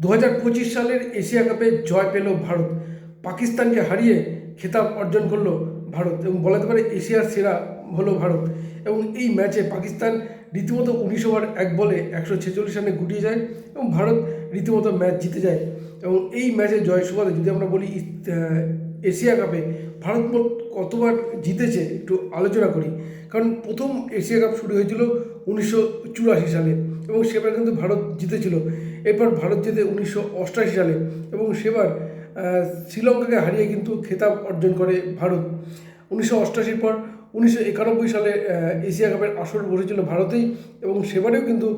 দু হাজার পঁচিশ সালের এশিয়া কাপে জয় পেল ভারত। পাকিস্তানকে হারিয়ে খেতাব অর্জন করল ভারত এবং বলা পারে এশিয়ার সেরা হলো ভারত। এবং এই ম্যাচে পাকিস্তান রীতিমতো উনিশ ওভার এক বলে একশো ছেচল্লিশ রানে গুটিয়ে যায় এবং ভারত রীতিমতো ম্যাচ জিতে যায়। এবং এই ম্যাচে জয় সুবাদে যদি আমরা বলি এশিয়া কাপে ভারত কতবার জিতেছে একটু আলোচনা করি। কারণ প্রথম এশিয়া কাপ শুরু হয়েছিল উনিশশো চুরাশি সালে এবং সেবার কিন্তু ভারত জিতেছিল। এরপর ভারত জেতে উনিশশো অষ্টাশি সালে এবং সেবার শ্রীলঙ্কাকে হারিয়ে কিন্তু খেতাব অর্জন করে ভারত। উনিশশো অষ্টাশির পর উনিশশো একানব্বই সালে এশিয়া কাপের আসর বসেছিল ভারতেই এবং সেবারেও কিন্তু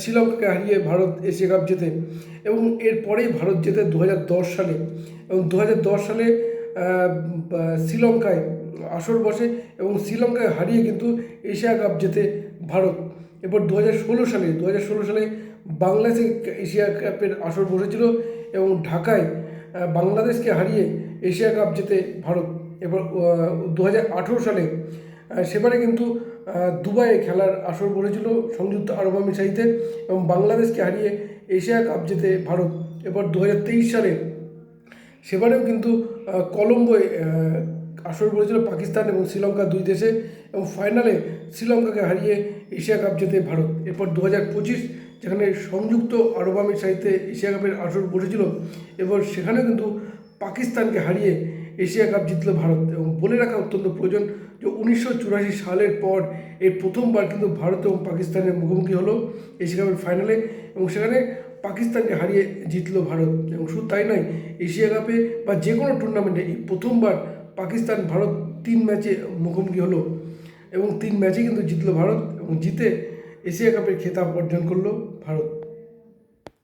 শ্রীলঙ্কাকে হারিয়ে ভারত এশিয়া কাপ জেতে এবং এরপরেই ভারত জেতে দু হাজার দশ সালে এবং দু হাজার দশ সালে শ্রীলঙ্কায় আসর বসে এবং শ্রীলঙ্কায় হারিয়ে কিন্তু এশিয়া কাপ জেতে ভারত। এরপর দু হাজার ষোলো সালে দু হাজার ষোলো সালে বাংলাদেশে এশিয়া কাপের আসর বসেছিল এবং ঢাকায় বাংলাদেশকে হারিয়ে এশিয়া কাপ জেতে ভারত। এবার দু হাজার সালে সেবারে কিন্তু দুবাইয়ে খেলার আসর বসেছিল সংযুক্ত আরব আমিরাতে এবং বাংলাদেশকে হারিয়ে এশিয়া কাপ জেতে ভারত। এবার দু সালে সেবারেও কিন্তু কলম্বোয় আসর পড়েছিল পাকিস্তান এবং শ্রীলঙ্কা দুই দেশে এবং ফাইনালে শ্রীলঙ্কাকে হারিয়ে এশিয়া কাপ জেতে ভারত। এরপর দু হাজার পঁচিশ যেখানে সংযুক্ত আরব আমির সাহিত্যে এশিয়া কাপের আসর বসেছিল এবার সেখানে কিন্তু পাকিস্তানকে হারিয়ে এশিয়া কাপ জিতল ভারত এবং বলে রাখা অত্যন্ত প্রয়োজন যে উনিশশো চুরাশি সালের পর এই প্রথমবার কিন্তু ভারত এবং পাকিস্তানের মুখোমুখি হলো এশিয়া কাপের ফাইনালে এবং সেখানে পাকিস্তানকে হারিয়ে জিতলো ভারত। এবং শুধু তাই নয়, এশিয়া কাপে বা যে কোনো টুর্নামেন্টে এই প্রথমবার পাকিস্তান ভারত তিন ম্যাচে মুখোমুখি হলো। এবং তিন ম্যাচে কিন্তু জিতলো ভারত এবং জিতে এশিয়া কাপের খেতাব অর্জন করল ভারত।